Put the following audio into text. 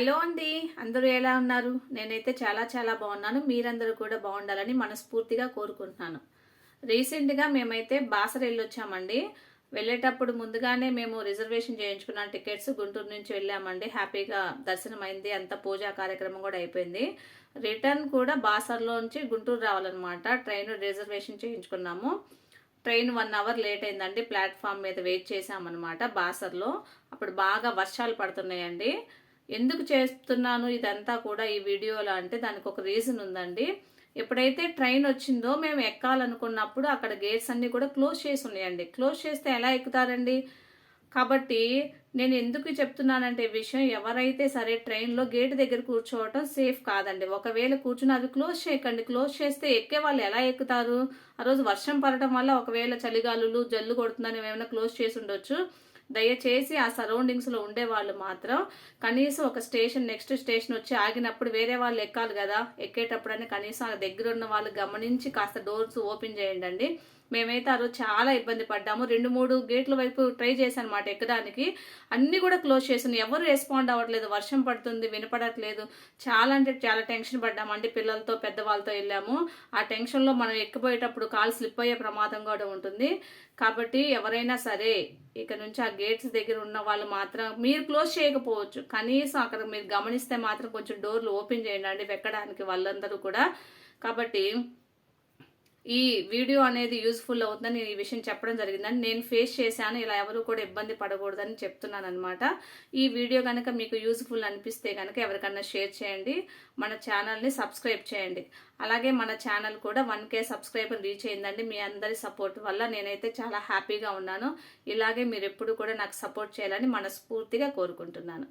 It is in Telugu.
హలో అండి. అందరూ ఎలా ఉన్నారు? నేనైతే చాలా చాలా బాగున్నాను. మీరందరూ కూడా బాగుండాలని మనస్ఫూర్తిగా కోరుకుంటున్నాను. రీసెంట్గా మేమైతే బాసర వెళ్ళొచ్చామండి. వెళ్ళేటప్పుడు ముందుగానే మేము రిజర్వేషన్ చేయించుకున్నాం టికెట్స్ గుంటూరు నుంచి వెళ్ళామండి. హ్యాపీగా దర్శనం అయింది అంత పూజా కార్యక్రమం కూడా అయిపోయింది. రిటర్న్ కూడా బాసర్లోంచి గుంటూరు రావాలన్నమాట. ట్రైన్ రిజర్వేషన్ చేయించుకున్నాము. ట్రైన్ వన్ అవర్ లేట్ అయిందండి. ప్లాట్ఫామ్ మీద వెయిట్ చేసామన్నమాట బాసర్లో. అప్పుడు బాగా వర్షాలు పడుతున్నాయండి. ఎందుకు చేస్తున్నాను ఇదంతా కూడా ఈ వీడియోలో అంటే దానికి ఒక రీజన్ ఉందండి. ఎప్పుడైతే ట్రైన్ వచ్చిందో మేము ఎక్కాలనుకున్నప్పుడు అక్కడ గేట్స్ అన్నీ కూడా క్లోజ్ చేసి ఉన్నాయండి. క్లోజ్ చేస్తే ఎలా ఎక్కుతారండి? కాబట్టి నేను ఎందుకు చెప్తున్నానంటే ఈ విషయం ఎవరైతే సరే ట్రైన్లో గేట్ దగ్గర కూర్చోవటం సేఫ్ కాదండి. ఒకవేళ కూర్చుని అది క్లోజ్ చేయకండి. క్లోజ్ చేస్తే ఎక్కే వాళ్ళు ఎలా ఎక్కుతారు? ఆ రోజు వర్షం పడటం వల్ల ఒకవేళ చలిగాలులు జల్లు కొడుతుందని ఏమైనా క్లోజ్ చేసి ఉండొచ్చు. దయచేసి ఆ సరౌండింగ్స్లో ఉండే వాళ్ళు మాత్రం కనీసం ఒక స్టేషన్ నెక్స్ట్ స్టేషన్ వచ్చి ఆగినప్పుడు వేరే వాళ్ళు ఎక్కాలి కదా. ఎక్కేటప్పుడని కనీసం ఆ దగ్గర ఉన్న వాళ్ళు గమనించి కాస్త డోర్స్ ఓపెన్ చేయండి మేమైతే ఆ రోజు చాలా ఇబ్బంది పడ్డాము. రెండు మూడు గేట్ల వైపు ట్రై చేశాను అనమాట ఎక్కడానికి. అన్నీ కూడా క్లోజ్ చేసాను ఎవరు రెస్పాండ్ అవ్వట్లేదు. వర్షం పడుతుంది వినపడట్లేదు. చాలా అంటే చాలా టెన్షన్ పడ్డామండి పిల్లలతో పెద్దవాళ్ళతో వెళ్ళాము. ఆ టెన్షన్లో మనం ఎక్కిపోయేటప్పుడు కాలు స్లిప్ అయ్యే ప్రమాదం కూడా ఉంటుంది. కాబట్టి ఎవరైనా సరే ఇక నుంచి ఆ గేట్స్ దగ్గర ఉన్న వాళ్ళు మాత్రం మీరు క్లోజ్ చేయకపోవచ్చు. కనీసం అక్కడ మీరు గమనిస్తే మాత్రం కొంచెం డోర్లు ఓపెన్ చేయండి. అండి వెక్కడానికి వాళ్ళందరూ కూడా. కాబట్టి ఈ వీడియో అనేది యూజ్ఫుల్ అవుతుందని నేను ఈ విషయం చెప్పడం జరిగిందని నేను ఫేస్ చేశాను. ఇలా ఎవరు కూడా ఇబ్బంది పడకూడదని చెప్తున్నాను అనమాట ఈ వీడియో కనుక మీకు యూస్ఫుల్ అనిపిస్తే కనుక ఎవరికన్నా షేర్ చేయండి. మన ఛానల్ని సబ్స్క్రైబ్ చేయండి. అలాగే మన ఛానల్ కూడా వన్ కే సబ్స్క్రైబర్ రీచ్ అయిందండి మీ అందరి సపోర్ట్ వల్ల. నేనైతే చాలా హ్యాపీగా ఉన్నాను. ఇలాగే మీరు ఎప్పుడు కూడా నాకు సపోర్ట్ చేయాలని మనస్ఫూర్తిగా కోరుకుంటున్నాను.